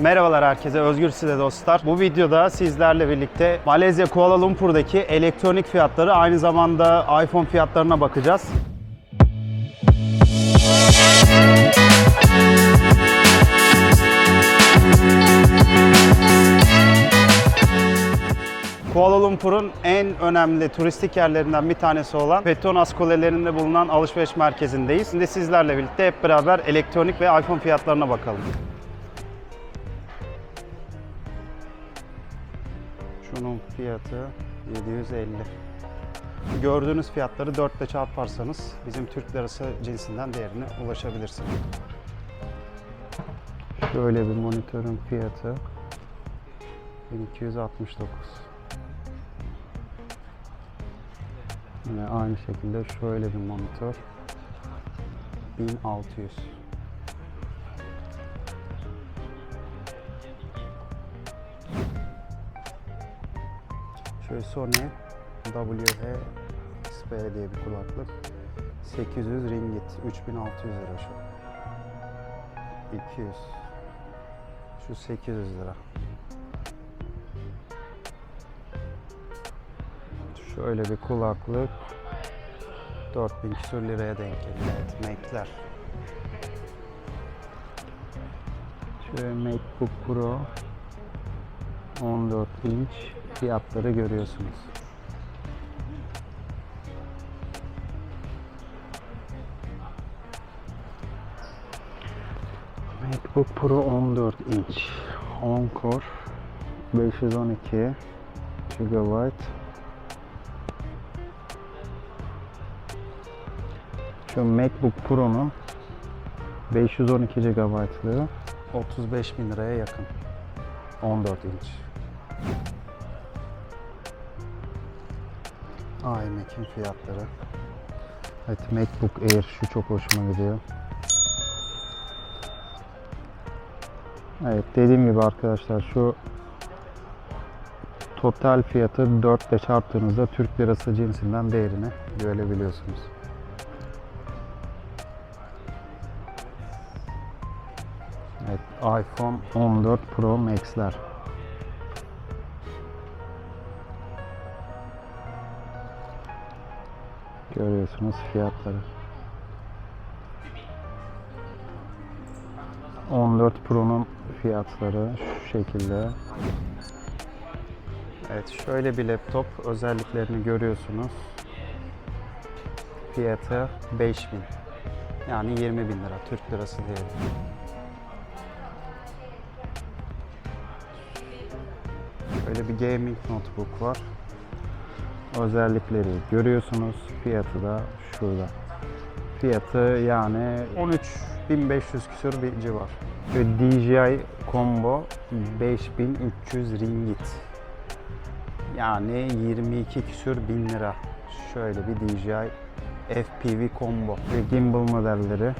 Merhabalar herkese, Özgür Size dostlar. Bu videoda sizlerle birlikte Malezya Kuala Lumpur'daki elektronik fiyatları aynı zamanda iPhone fiyatlarına bakacağız. Kuala Lumpur'un en önemli turistik yerlerinden bir tanesi olan Petronas Kulelerinde bulunan alışveriş merkezindeyiz. Şimdi sizlerle birlikte hep beraber elektronik ve iPhone fiyatlarına bakalım. Şunun fiyatı 750. Gördüğünüz fiyatları 4 ile çarparsanız bizim Türk lirası cinsinden değerine ulaşabilirsiniz. Şöyle bir monitörün fiyatı 1269. Yine aynı şekilde şöyle bir monitör 1600. Şöyle Sony WH-SP diye bir kulaklık. 800 ringgit, 3600 lira şu. 200. Şu 800 lira. Şöyle bir kulaklık 4000 küsur liraya denk geliyor. Evet, Mac'ler. Şöyle MacBook Pro 14 inç fiyatları görüyorsunuz. MacBook Pro 14 inç 10 core 512 GB Şu MacBook Pro'nun 512 GB'lığı 35 bin liraya yakın 14 inç iMac'in fiyatları. Evet MacBook Air şu çok hoşuma gidiyor. Evet dediğim gibi arkadaşlar şu total fiyatı 4 ile çarptığınızda Türk lirası cinsinden değerini görebiliyorsunuz. Evet iPhone 14 Pro Max'ler. Görüyorsunuz fiyatları. 14 Pro'nun fiyatları şu şekilde. Evet şöyle bir laptop özelliklerini görüyorsunuz. Fiyatı 5000. Yani 20 bin lira Türk lirası diyelim. Böyle bir gaming notebook var. Özellikleri görüyorsunuz. Fiyatı da şurada. Fiyatı yani 13.500 küsur bir civar. Ve DJI Combo 5300 ringgit. Yani 22 küsür bin lira. Şöyle bir DJI FPV Combo ve gimbal modelleri.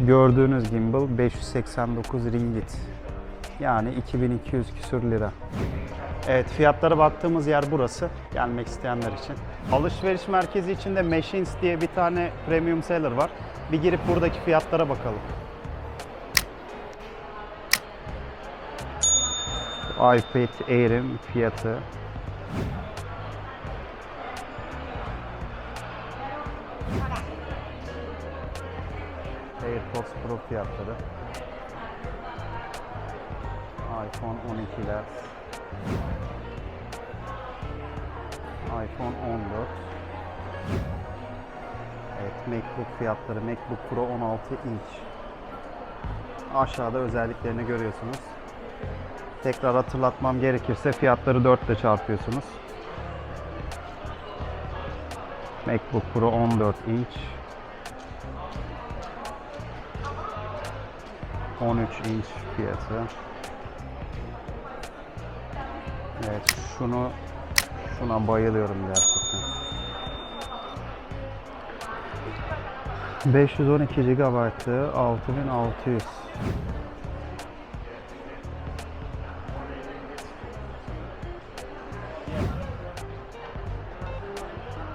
Gördüğünüz gimbal 589 ringgit. Yani 2200 küsür lira. Evet fiyatlara baktığımız yer burası. Gelmek isteyenler için. Alışveriş merkezi içinde Machines diye bir tane premium seller var. Bir girip buradaki fiyatlara bakalım. iPad Air'in fiyatı AirPods Pro fiyatları iPhone 12'ler iPhone 14 Evet MacBook fiyatları MacBook Pro 16 inç. Aşağıda özelliklerini görüyorsunuz. Tekrar hatırlatmam gerekirse fiyatları 4 ile çarpıyorsunuz. MacBook Pro 14 inç. 13 inç fiyatı Evet şunu şuna bayılıyorum gerçekten. 512 GB'ı 6600.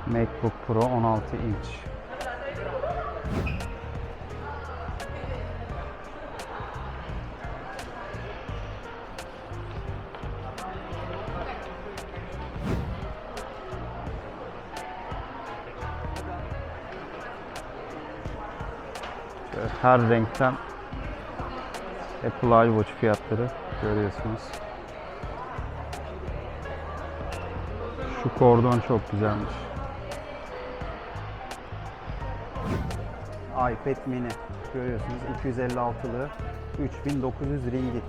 MacBook Pro 16 inç. Her renkten Apple iWatch fiyatları görüyorsunuz. Şu kordon çok güzelmiş. iPad mini görüyorsunuz 256'lı 3900 ringgit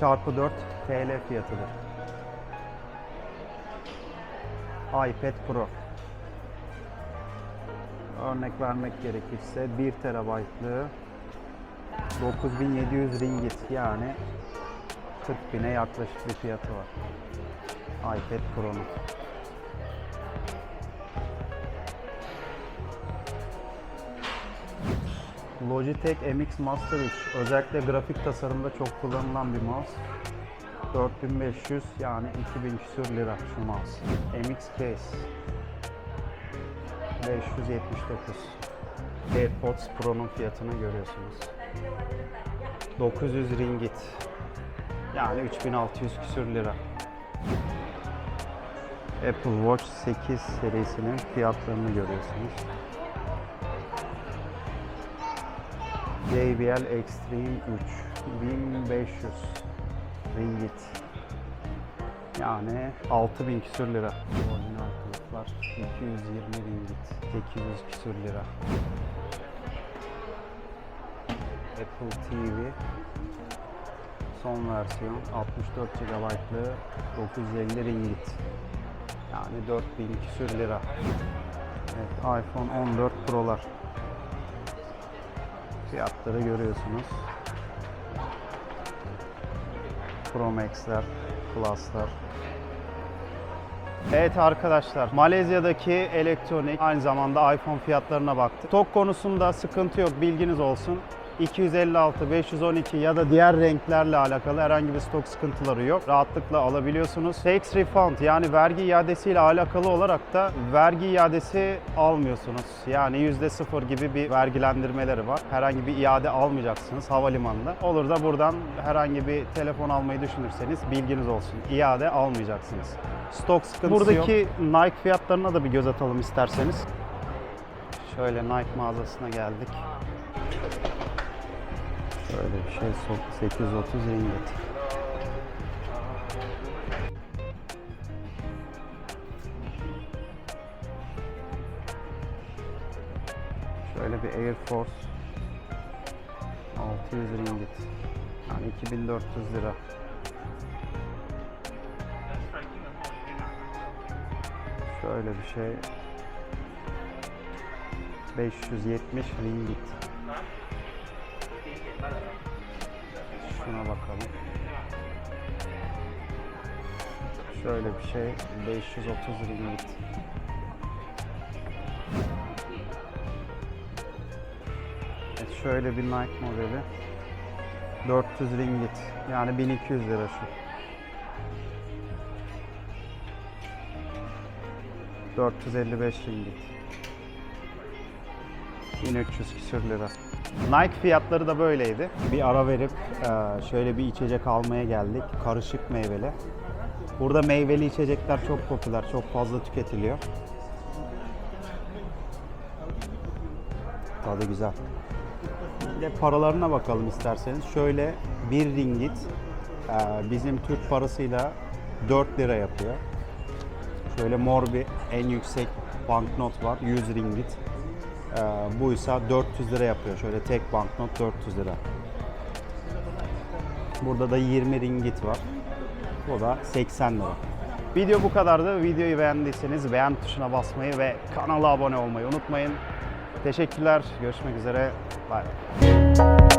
çarpı 4 TL fiyatıdır. iPad Pro örnek vermek gerekirse 1 terabaytlı 9700 ringgit yani 40 bine yaklaşık bir fiyatı var. iPad Pro'nun. Logitech MX Master 3 özellikle grafik tasarımda çok kullanılan bir mouse. 4500 yani 2000 küsür lira şu mouse. MX Case 579 AirPods Pro'nun fiyatını görüyorsunuz. 900 ringgit. Yani 3600 küsür lira. Apple Watch 8 serisinin fiyatlarını görüyorsunuz. JBL Extreme 3 1500 ringgit. Yani 6000 küsür lira. Kılıflar 220 ringgit. 800 küsür lira. Apple TV son versiyon 64 GB'lı 950 ringgit. Yani 4000 küsür lira. Evet, iPhone 14 Pro'lar. Fiyatları görüyorsunuz. Pro Max'ler, Plus'lar. Evet arkadaşlar, Malezya'daki elektronik aynı zamanda iPhone fiyatlarına baktık. Stok konusunda sıkıntı yok, bilginiz olsun. 256, 512 ya da diğer renklerle alakalı herhangi bir stok sıkıntıları yok. Rahatlıkla alabiliyorsunuz. Tax refund yani vergi iadesiyle alakalı olarak da vergi iadesi almıyorsunuz. Yani %0 gibi bir vergilendirmeleri var. Herhangi bir iade almayacaksınız havalimanında. Olur da buradan herhangi bir telefon almayı düşünürseniz bilginiz olsun. İade almayacaksınız. Stok sıkıntısı Buradaki yok. Nike fiyatlarına da bir göz atalım isterseniz. Şöyle Nike mağazasına geldik. Şöyle bir şey 830 ringgit. Şöyle bir Air Force 600 ringgit. Yani 2400 lira. Şöyle bir şey 570 ringgit. Şuna bakalım. Şöyle bir şey 530 ringgit. Evet, şöyle bir Nike modeli 400 ringgit yani 1200 lira şu. 455 ringgit. 1300 küsür lira. Nike fiyatları da böyleydi. Bir ara verip eee, şöyle bir içecek almaya geldik. Karışık meyveli. Burada meyveli içecekler çok popüler, çok fazla tüketiliyor. Tadı güzel. Bir de paralarına bakalım isterseniz. Şöyle 1 ringgit eee, bizim Türk parasıyla 4 lira yapıyor. Şöyle mor bir en yüksek banknot var 100 ringgit. Ee, bu ise 400 lira yapıyor. Şöyle tek banknot 400 lira. Burada da 20 ringgit var. Bu da 80 lira. Video bu kadardı. Videoyu beğendiyseniz beğen tuşuna basmayı ve kanala abone olmayı unutmayın. Teşekkürler. Görüşmek üzere. Bay bay.